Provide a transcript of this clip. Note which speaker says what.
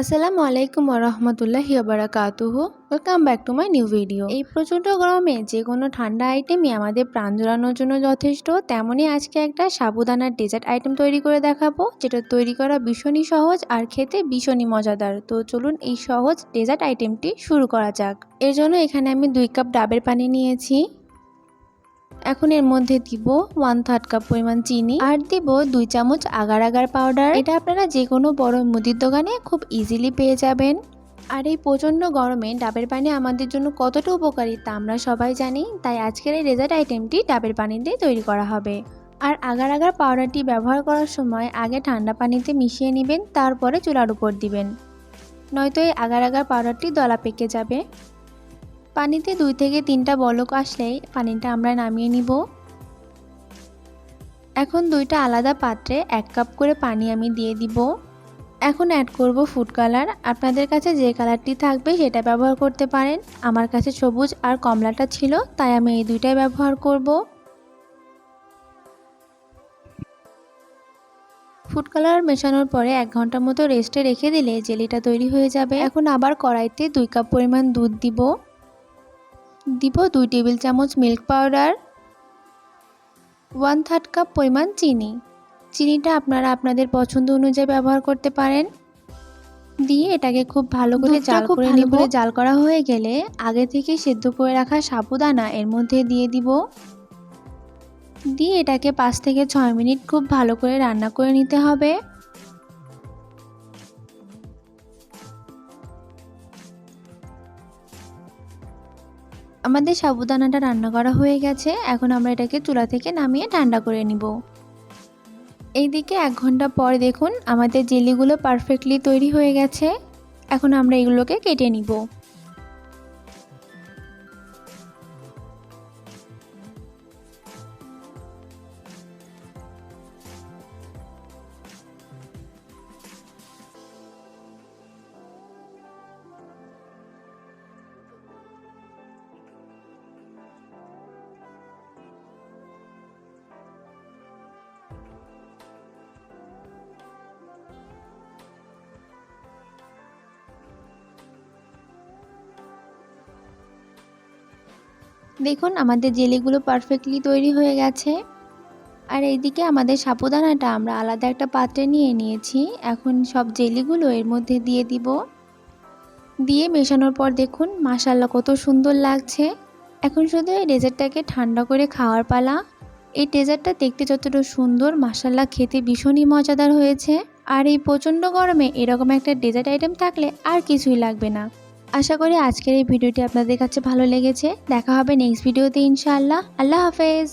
Speaker 1: আসসালামু আলাইকুম রহমতুল্লাহি বারাকাতুহু welcome back to my new video এই প্রচণ্ড গরমে যে কোনো ঠান্ডা আইটেমই আমাদের প্রাণ জোড়ানোর জন্য যথেষ্ট। তেমনই আজকে একটা সাবুদানার ডেজার্ট আইটেম তৈরি করে দেখাবো, যেটা তৈরি করা ভীষণই সহজ আর খেতে ভীষণই মজাদার। তো চলুন এই সহজ ডেজার্ট আইটেমটি শুরু করা যাক। এর জন্য এখানে আমি দুই কাপ ডাবের পানি নিয়েছি। এখন এর মধ্যে দিব ওয়ান থার্ড কাপ পরিমাণ চিনি আর দিব দুই চামচ আগার আগার পাউডার এটা আপনারা যে কোনো বড় মুদির দোকানে খুব ইজিলি পেয়ে যাবেন। আর এই প্রচণ্ড গরমে ডাবের পানি আমাদের জন্য কতটা উপকারী তা আমরা সবাই জানি, তাই আজকের এই রেজার্ট আইটেমটি ডাবের পানি দিয়ে তৈরি করা হবে। আর আগার আগার পাউডারটি ব্যবহার করার সময় আগে ঠান্ডা পানিতে মিশিয়ে নেবেন, তারপরে চুলার উপর দিবেন। নয়তো এই আগার আগার পাউডারটি দলা পেকে যাবে। পানিতে দুই থেকে তিনটা বলক আসলেই পানিটা আমরা নামিয়ে নিব। এখন দুইটা আলাদা পাত্রে এক কাপ করে পানি আমি দিয়ে দিব। এখন অ্যাড করব ফুড কালার আপনাদের কাছে যে কালারটি থাকবে সেটা ব্যবহার করতে পারেন। আমার কাছে সবুজ আর কমলাটা ছিল, তাই আমি এই দুইটাই ব্যবহার করব। ফুড কালার মেশানোর পরে এক ঘণ্টার মতো রেস্টে রেখে দিলে জেলিটা তৈরি হয়ে যাবে। এখন আবার কড়াইতে দুই কাপ পরিমাণ দুধ দিব। দিব দুই টেবিল চামচ milk powder one third cup পরিমাণ চিনি। চিনিটা আপনারা আপনাদের পছন্দ অনুযায়ী ব্যবহার করতে পারেন। দিয়ে এটাকে খুব ভালো করে জাল করে নিব। জাল করা হয়ে গেলে আগে থেকে সেদ্ধ করে রাখা সাবুদানা এর মধ্যে দিয়ে দিব। দিয়ে এটাকে পাঁচ থেকে ছয় মিনিট খুব ভালো করে রান্না করে নিতে হবে। আমাদের সাবুদানাটা রান্না করা হয়ে গেছে। এখন আমরা এটাকে চুলা থেকে নামিয়ে ঠান্ডা করে নিব। এইদিকে এক ঘণ্টা পর দেখুন আমাদের জেলিগুলো পারফেক্টলি তৈরি হয়ে গেছে। এখন আমরা এগুলোকে কেটে নিব। দেখুন, আমাদের জেলিগুলো পারফেক্টলি তৈরি হয়ে গেছে। আর এইদিকে আমাদের সাপুদানাটা আমরা আলাদা একটা পাত্রে নিয়ে নিয়েছি। এখন সব জেলিগুলো এর মধ্যে দিয়ে দিব। দিয়ে মেশানোর পর দেখুন মাসাল্লা কত সুন্দর লাগছে। এখন শুধু এই ডেজার্টটাকে ঠান্ডা করে খাওয়ার পালা। এই ডেজার্টটা দেখতে যতটা সুন্দর মাসাল্লা খেতে ভীষণই মজাদার হয়েছে। আর এই প্রচণ্ড গরমে এরকম একটা ডেজার্ট আইটেম থাকলে আর কিছুই লাগবে না। আশা করি আজকের এই ভিডিওটি আপনাদের কাছে ভালো লেগেছে। দেখা হবে নেক্সট ভিডিওতে ইনশাআল্লাহ। আল্লাহ হাফেজ।